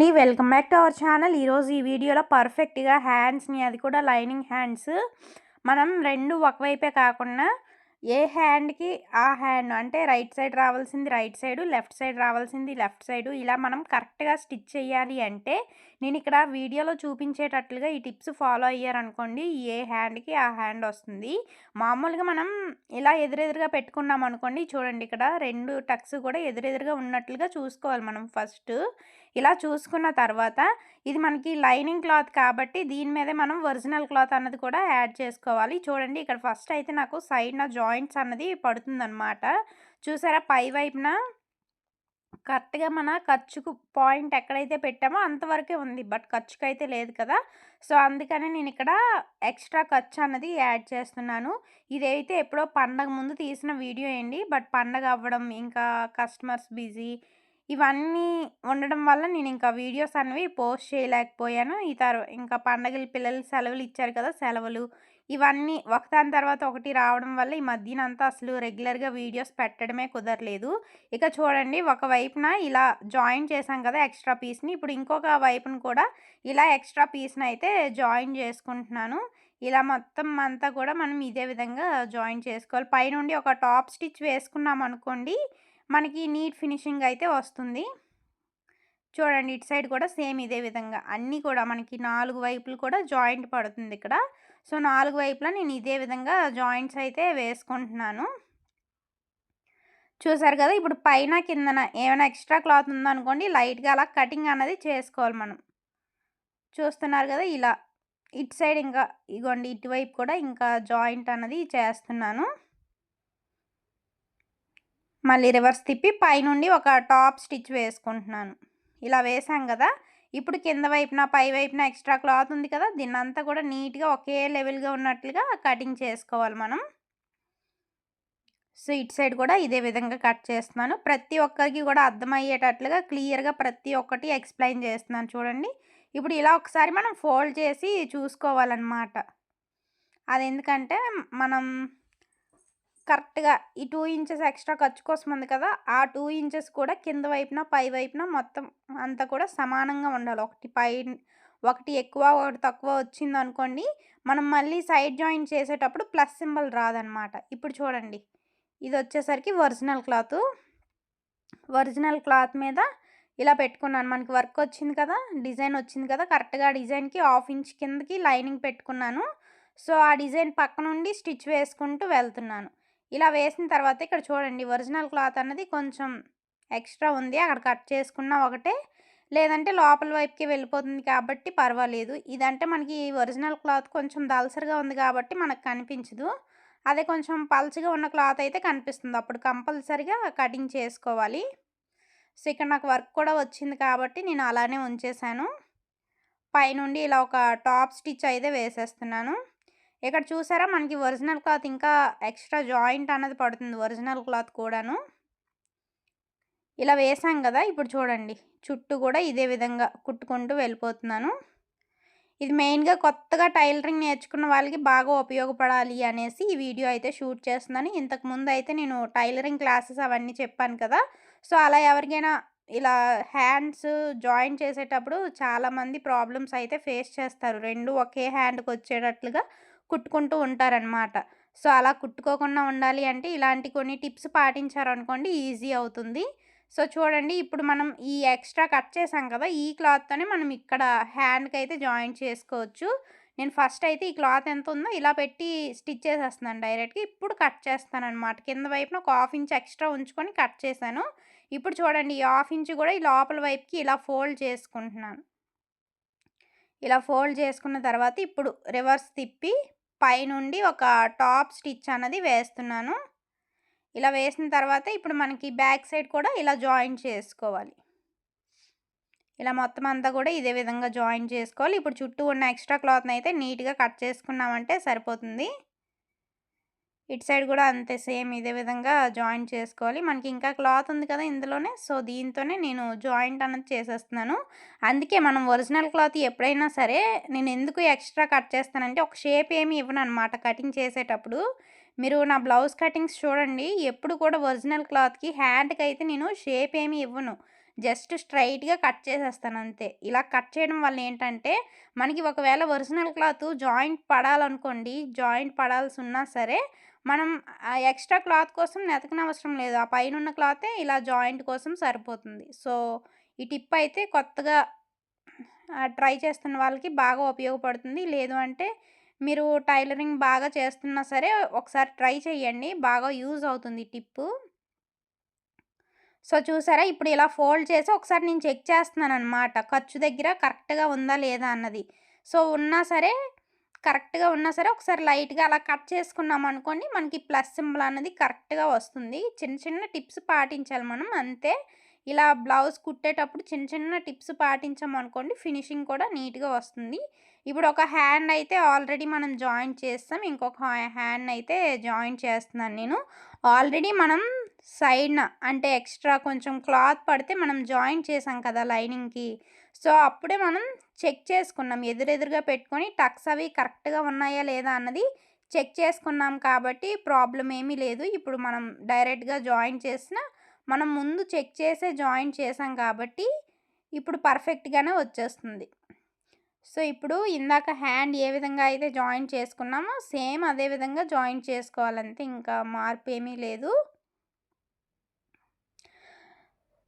అండి. Welcome back to our channel. ఈరోజు ఈ వీడియోలో పర్ఫెక్ట్గా హ్యాండ్స్ని అది కూడా లైనింగ్ హ్యాండ్స్ మనం రెండు ఒకవైపే కాకుండా ఏ హ్యాండ్కి ఆ హ్యాండ్ అంటే రైట్ సైడ్ రావాల్సింది రైట్ సైడు లెఫ్ట్ సైడ్ రావాల్సింది లెఫ్ట్ సైడు ఇలా మనం కరెక్ట్గా స్టిచ్ చేయాలి అంటే నేను ఇక్కడ వీడియోలో చూపించేటట్లుగా ఈ టిప్స్ ఫాలో అయ్యారనుకోండి ఏ హ్యాండ్కి ఆ హ్యాండ్ వస్తుంది. మామూలుగా మనం ఇలా ఎదురెదురుగా పెట్టుకున్నాం అనుకోండి. చూడండి ఇక్కడ రెండు టక్స్ కూడా ఎదురెదురుగా ఉన్నట్లుగా చూసుకోవాలి మనం ఫస్ట్ ఇలా చూసుకున్న తర్వాత ఇది మనకి లైనింగ్ క్లాత్ కాబట్టి దీని మీదే మనం ఒరిజినల్ క్లాత్ అన్నది కూడా యాడ్ చేసుకోవాలి. చూడండి ఇక్కడ ఫస్ట్ అయితే నాకు సైడ్న జాయింట్స్ అన్నది పడుతుందన్నమాట. చూసారా? పై వైపున కరెక్ట్గా మన ఖర్చుకు పాయింట్ ఎక్కడైతే పెట్టామో అంతవరకే ఉంది. బట్ ఖర్చుకు అయితే లేదు కదా. సో అందుకని నేను ఇక్కడ ఎక్స్ట్రా ఖర్చు అన్నది యాడ్ చేస్తున్నాను. ఇదైతే ఎప్పుడో పండగ ముందు తీసిన వీడియో అండి. బట్ పండగ అవ్వడం ఇంకా కస్టమర్స్ బిజీ ఇవన్నీ ఉండడం వల్ల నేను ఇంకా వీడియోస్ అనేవి పోస్ట్ చేయలేకపోయాను. ఈ తర్వా ఇంకా పండగలు పిల్లలు సెలవులు ఇచ్చారు కదా సెలవులు ఇవన్నీ ఒకదాని తర్వాత ఒకటి రావడం వల్ల ఈ మధ్యనంతా అసలు రెగ్యులర్గా వీడియోస్ పెట్టడమే కుదరలేదు. ఇక చూడండి ఒక వైపున ఇలా జాయిన్ చేశాం కదా ఎక్స్ట్రా పీస్ని ఇప్పుడు ఇంకొక వైపున కూడా ఇలా ఎక్స్ట్రా పీస్ని అయితే జాయిన్ చేసుకుంటున్నాను. ఇలా మొత్తం అంతా కూడా మనం ఇదే విధంగా జాయిన్ చేసుకోవాలి. పైనుండి ఒక టాప్ స్టిచ్ వేసుకున్నాం అనుకోండి మనకి నీట్ ఫినిషింగ్ అయితే వస్తుంది. చూడండి ఇటు సైడ్ కూడా సేమ్ ఇదే విధంగా. అన్నీ కూడా మనకి నాలుగు వైపులు కూడా జాయింట్ పడుతుంది ఇక్కడ. సో నాలుగు వైపులా నేను ఇదే విధంగా జాయింట్స్ అయితే వేసుకుంటున్నాను. చూసారు కదా ఇప్పుడు పైన కిందన ఏమైనా ఎక్స్ట్రా క్లాత్ ఉందనుకోండి లైట్గా అలా కటింగ్ అన్నది చేసుకోవాలి మనం. చూస్తున్నారు కదా ఇలా ఇటు సైడ్ ఇంకా ఇగోండి ఇటువైపు కూడా ఇంకా జాయింట్ అన్నది చేస్తున్నాను. మళ్ళీ రివర్స్ తిప్పి పైనుండి ఒక టాప్ స్టిచ్ వేసుకుంటున్నాను. ఇలా వేసాం కదా ఇప్పుడు కింద వైపున పై వైపున ఎక్స్ట్రా క్లాత్ ఉంది కదా దీన్నంతా కూడా నీట్గా ఒకే లెవెల్గా ఉన్నట్లుగా కటింగ్ చేసుకోవాలి మనం. సో ఇటు సైడ్ కూడా ఇదే విధంగా కట్ చేస్తున్నాను. ప్రతి ఒక్కరికి కూడా అర్థమయ్యేటట్లుగా క్లియర్గా ప్రతి ఒక్కటి ఎక్స్ప్లెయిన్ చేస్తున్నాను చూడండి. ఇప్పుడు ఇలా ఒకసారి మనం ఫోల్డ్ చేసి చూసుకోవాలన్నమాట. అది ఎందుకంటే మనం కరెక్ట్గా ఈ టూ ఇంచెస్ ఎక్స్ట్రా ఖర్చు కోసం ఉంది కదా! ఆ టూ ఇంచెస్ కూడా కింద వైపున పై వైపున మొత్తం అంతా కూడా సమానంగా ఉండాలి. ఒకటి పై ఒకటి ఎక్కువ ఒకటి తక్కువ వచ్చింది అనుకోండి మనం మళ్ళీ సైడ్ జాయిన్ చేసేటప్పుడు ప్లస్ సింబల్ రాదనమాట. ఇప్పుడు చూడండి ఇది వచ్చేసరికి ఒరిజినల్ క్లాత్. ఒరిజినల్ క్లాత్ మీద ఇలా పెట్టుకున్నాను. మనకి వర్క్ వచ్చింది కదా! డిజైన్ వచ్చింది కదా! కరెక్ట్గా డిజైన్కి హాఫ్ ఇంచ్ కిందకి లైనింగ్ పెట్టుకున్నాను. సో ఆ డిజైన్ పక్క నుండి స్టిచ్ వేసుకుంటూ వెళ్తున్నాను. ఇలా వేసిన తర్వాత ఇక్కడ చూడండి ఒరిజినల్ క్లాత్ అన్నది కొంచెం ఎక్స్ట్రా ఉంది. అక్కడ కట్ చేసుకున్న ఒకటే. లేదంటే లోపల వైపుకి వెళ్ళిపోతుంది కాబట్టి పర్వాలేదు. ఇదంటే మనకి ఒరిజినల్ క్లాత్ కొంచెం దలసరిగా ఉంది కాబట్టి మనకు కనిపించదు. అదే కొంచెం పల్చగా ఉన్న క్లాత్ అయితే కనిపిస్తుంది. అప్పుడు కంపల్సరిగా కటింగ్ చేసుకోవాలి. సో ఇక్కడ నాకు వర్క్ కూడా వచ్చింది కాబట్టి నేను అలానే ఉంచేసాను పైనుండి ఇలా ఒక టాప్ స్టిచ్ అయితే వేసేస్తున్నాను. ఇక్కడ చూసారా? మనకి ఒరిజినల్ క్లాత్ ఇంకా ఎక్స్ట్రా జాయింట్ అన్నది పడుతుంది. ఒరిజినల్ క్లాత్ కూడాను. ఇలా వేసాం కదా ఇప్పుడు చూడండి. చుట్టూ కూడా ఇదే విధంగా కుట్టుకుంటూ వెళ్ళిపోతున్నాను. ఇది మెయిన్గా కొత్తగా టైలరింగ్ నేర్చుకున్న వాళ్ళకి బాగా ఉపయోగపడాలి అనేసి ఈ వీడియో అయితే షూట్ చేస్తున్నాను. ఇంతకు ముందు అయితే నేను టైలరింగ్ క్లాసెస్ అవన్నీ చెప్పాను కదా సో అలా ఎవరికైనా ఇలా హ్యాండ్స్ జాయిన్ చేసేటప్పుడు చాలామంది ప్రాబ్లమ్స్ అయితే ఫేస్ చేస్తారు. రెండు ఒకే హ్యాండ్కి వచ్చేటట్లుగా. కుట్టుకుంటూ ఉంటారనమాట సో అలా కుట్టుకోకుండా ఉండాలి అంటే ఇలాంటి కొన్ని టిప్స్ పాటించారనుకోండి ఈజీ అవుతుంది. సో చూడండి ఇప్పుడు మనం ఈ ఎక్స్ట్రా కట్ చేసాం కదా ఈ క్లాత్తోనే మనం ఇక్కడ హ్యాండ్కి అయితే జాయిన్ చేసుకోవచ్చు. నేను ఫస్ట్ అయితే ఈ క్లాత్ ఎంత ఉందో ఇలా పెట్టి స్టిచ్ చేసేస్తున్నాను డైరెక్ట్గా. ఇప్పుడు కట్ చేస్తాను అనమాట కింద వైపున ఒక హాఫ్ ఇంచ్ ఎక్స్ట్రా ఉంచుకొని కట్ చేశాను. ఇప్పుడు చూడండి ఈ హాఫ్ ఇంచ్ కూడా ఈ లోపల వైపుకి ఇలా ఫోల్డ్ చేసుకుంటున్నాను. ఇలా ఫోల్డ్ చేసుకున్న తర్వాత ఇప్పుడు రివర్స్ తిప్పి పైనుండి ఒక టాప్ స్టిచ్ అన్నది వేస్తున్నాను. ఇలా వేసిన తర్వాత ఇప్పుడు మనకి బ్యాక్ సైడ్ కూడా ఇలా జాయిన్ చేసుకోవాలి. ఇలా మొత్తం అంతా కూడా ఇదే విధంగా జాయిన్ చేసుకోవాలి. ఇప్పుడు చుట్టూ ఉన్న ఎక్స్ట్రా క్లాత్ని అయితే నీట్గా కట్ చేసుకున్నామంటే సరిపోతుంది. ఇటు సైడ్ కూడా అంతే సేమ్ ఇదే విధంగా జాయిన్ చేసుకోవాలి. మనకి ఇంకా క్లాత్ ఉంది కదా ఇందులోనే సో దీంతోనే నేను జాయింట్ అన్నది చేసేస్తున్నాను. అందుకే మనం ఒరిజినల్ క్లాత్ ఎప్పుడైనా సరే నేను ఎందుకు ఎక్స్ట్రా కట్ చేస్తానంటే ఒక షేప్ ఏమి ఇవ్వను అనమాట కటింగ్ చేసేటప్పుడు. మీరు నా బ్లౌజ్ కటింగ్స్ చూడండి ఎప్పుడు కూడా ఒరిజినల్ క్లాత్కి హ్యాండ్కి అయితే నేను షేప్ ఏమి ఇవ్వను. జస్ట్ స్ట్రైట్‌గా కట్ చేసేస్తాను అంతే. ఇలా కట్ చేయడం వల్ల ఏంటంటే, మనకి ఒకవేళ ఒరిజినల్ క్లాత్ జాయింట్ పడాలనుకోండి, జాయింట్ పడాల్సి ఉన్నా సరే, మనం ఎక్స్‌ట్రా క్లాత్ కోసం నెతకనవసరం లేదు. ఆ పైనున్న క్లాతే ఇలా జాయింట్ కోసం సరిపోతుంది. సో, ఈ టిప్ అయితే కొత్తగా ట్రై చేస్తున్న వాళ్ళకి బాగా ఉపయోగపడుతుంది. లేదు అంటే మీరు టైలరింగ్ బాగా చేస్తున్నా సరే ఒకసారి ట్రై చేయండి. బాగా యూజ్ అవుతుంది టిప్పు. సో, చూసారా ఇప్పుడు ఇలా ఫోల్డ్ చేసి ఒకసారి నేను చెక్ చేస్తున్నాను అనమాట ఖర్చు దగ్గర కరెక్ట్‌గా ఉందా లేదా అన్నది. సో, ఉన్నా సరే కరెక్ట్‌గా ఉన్నా సరే ఒకసారి లైట్‌గా అలా కట్ చేసుకున్నామనుకోండి మనకి ప్లస్ సింబల్ అనేది కరెక్ట్‌గా వస్తుంది. చిన్న చిన్న టిప్స్ పాటించాలి మనం అంతే. ఇలా బ్లౌజ్ కుట్టేటప్పుడు చిన్న చిన్న టిప్స్ పాటించామనుకోండి ఫినిషింగ్ కూడా నీట్‌గా వస్తుంది. ఇప్పుడు ఒక హ్యాండ్ అయితే ఆల్రెడీ మనం జాయింట్ చేస్తాం ఇంకొక హ్యాండ్ అయితే జాయింట్ చేస్తున్నాను నేను. ఆల్రెడీ మనం సైడ్‌న అంటే ఎక్స్ట్రా కొంచెం క్లాత్ పడితే మనం జాయింట్ చేసాం కదా లైనింగ్‌కి. సో, అప్పుడే మనం చెక్ చేసుకున్నాం. ఎదురెదురుగా పెట్టుకొని టక్స్ అవి కరెక్ట్‌గా ఉన్నాయా లేదా అన్నది చెక్ చేసుకున్నాం కాబట్టి ప్రాబ్లం ఏమీ లేదు. ఇప్పుడు మనం డైరెక్ట్‌గా జాయింట్ చేసినా మనం ముందు చెక్ చేసే జాయింట్ చేసాం కాబట్టి ఇప్పుడు పర్ఫెక్ట్‌గానే వచ్చేస్తుంది. సో, ఇప్పుడు ఇందాక హ్యాండ్ ఏ విధంగా అయితే జాయింట్ చేసుకున్నామో సేమ్ అదే విధంగా జాయింట్ చేసుకోవాలంతే. ఇంకా మార్పు ఏమీ లేదు.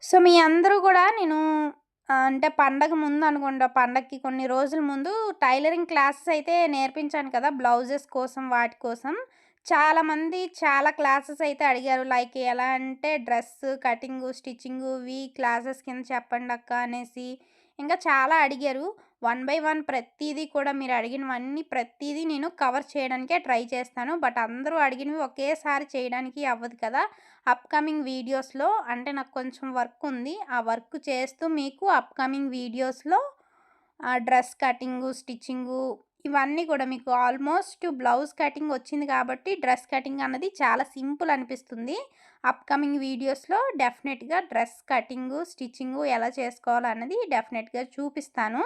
సో, మీ అందరూ కూడా నేను అంటే పండగ ముందు అనుకోండి పండగకి కొన్ని రోజుల ముందు టైలరింగ్ క్లాసెస్ అయితే నేర్పించాను కదా! బ్లౌజెస్ కోసం వాటి కోసం. చాలామంది చాలా క్లాసెస్ అయితే అడిగారు. లైక్ ఎలా అంటే డ్రెస్ కటింగు, స్టిచ్చింగువి క్లాసెస్ కింద చెప్పండి అక్క అనేసి. ఇంకా చాలా అడిగారు. వన్ బై వన్ ప్రతిదీ కూడా మీరు అడిగినవన్నీ ప్రతిదీ నేను కవర్ చేయడానికే ట్రై చేస్తాను. బట్ అందరూ అడిగినవి ఒకేసారి చేయడానికి అవ్వదు కదా! అప్‌కమింగ్ వీడియోస్‌లో అంటే నాకు కొంచెం వర్క్ ఉంది. ఆ వర్క్ చేస్తూ మీకు అప్‌కమింగ్ వీడియోస్‌లో డ్రెస్ కటింగు, స్టిచ్చింగు ఇవన్నీ కూడా మీకు ఆల్మోస్ట్ బ్లౌజ్ కటింగ్ వచ్చింది కాబట్టి డ్రెస్ కటింగ్ అన్నది చాలా సింపుల్ అనిపిస్తుంది. అప్‌కమింగ్ వీడియోస్‌లో డెఫినెట్‌గా డ్రెస్ కటింగు, స్టిచ్చింగు ఎలా చేసుకోవాలన్నది డెఫినెట్‌గా చూపిస్తాను.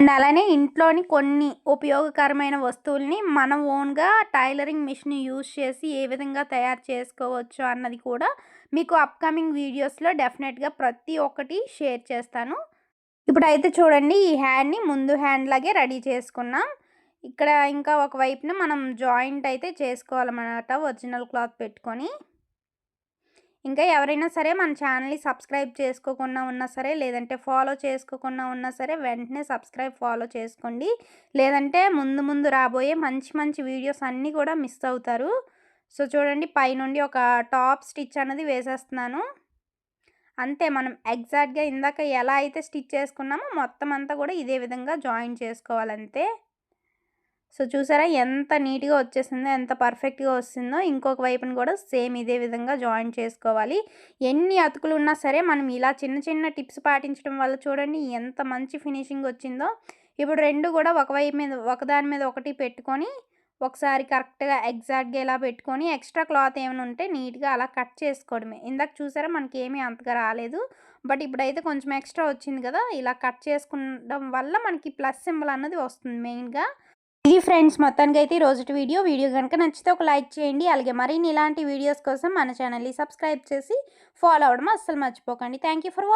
అండ్ అలానే ఇంట్లోని కొన్ని ఉపయోగకరమైన వస్తువుల్ని మన ఓన్‌గా టైలరింగ్ మిషన్ యూజ్ చేసి ఏ విధంగా తయారు చేసుకోవచ్చు అన్నది కూడా మీకు అప్‌కమింగ్ వీడియోస్‌లో డెఫినెట్‌గా ప్రతి ఒక్కటి షేర్ చేస్తాను. ఇప్పుడైతే చూడండి ఈ హ్యాండ్‌ని ముందు హ్యాండ్ లాగే రెడీ చేసుకున్నాం. ఇక్కడ ఇంకా ఒక వైపున మనం జాయింట్ అయితే చేసుకోవాలన్నమాట ఒరిజినల్ క్లాత్ పెట్టుకొని. ఇంకా ఎవరైనా సరే మన ఛానల్‌ని సబ్స్క్రైబ్ చేసుకోకుండా ఉన్నా సరే, లేదంటే ఫాలో చేసుకోకుండా ఉన్నా సరే వెంటనే సబ్స్క్రైబ్, ఫాలో చేసుకోండి. లేదంటే ముందు ముందు రాబోయే మంచి మంచి వీడియోస్ అన్నీ కూడా మిస్ అవుతారు. సో, చూడండి పైనుండి ఒక టాప్ స్టిచ్ అనేది వేసేస్తున్నాను. అంతే మనం ఎగ్జాక్ట్‌గా ఇందాక ఎలా అయితే స్టిచ్ చేసుకున్నామో మొత్తం అంతా కూడా ఇదే విధంగా జాయిన్ చేసుకోవాలంతే. సో, చూసారా ఎంత నీట్‌గా వచ్చేసిందో, ఎంత పర్ఫెక్ట్‌గా వస్తుందో. ఇంకొక వైపున కూడా సేమ్ ఇదే విధంగా జాయిన్ చేసుకోవాలి. ఎన్ని అతుకులు ఉన్నా సరే మనం ఇలా చిన్న చిన్న టిప్స్ పాటించడం వల్ల చూడండి ఎంత మంచి ఫినిషింగ్ వచ్చిందో. ఇప్పుడు రెండు కూడా ఒక వైపు మీద ఒకదాని మీద ఒకటి పెట్టుకొని ఒకసారి కరెక్ట్‌గా ఎగ్జాక్ట్‌గా ఇలా పెట్టుకొని ఎక్స్ట్రా క్లాత్ ఏమైనా ఉంటే నీట్‌గా అలా కట్ చేసుకోవడమే. ఇందాక చూసారా మనకి ఏమీ అంతగా రాలేదు. బట్ ఇప్పుడైతే కొంచెం ఎక్స్ట్రా వచ్చింది కదా! ఇలా కట్ చేసుకోవడం వల్ల మనకి ప్లస్ సింబల్ అన్నది వస్తుంది మెయిన్‌గా. ఇది ఫ్రెండ్స్ మొత్తానికి అయితే రోజుటి వీడియో. వీడియో కనుక నచ్చితే ఒక లైక్ చేయండి. అలాగే మరిన్ని ఇలాంటి వీడియోస్ కోసం మన ఛానల్‌ని సబ్స్క్రైబ్ చేసి ఫాలో అవ్వడం అస్సలు మర్చిపోకండి. Thank you for watching.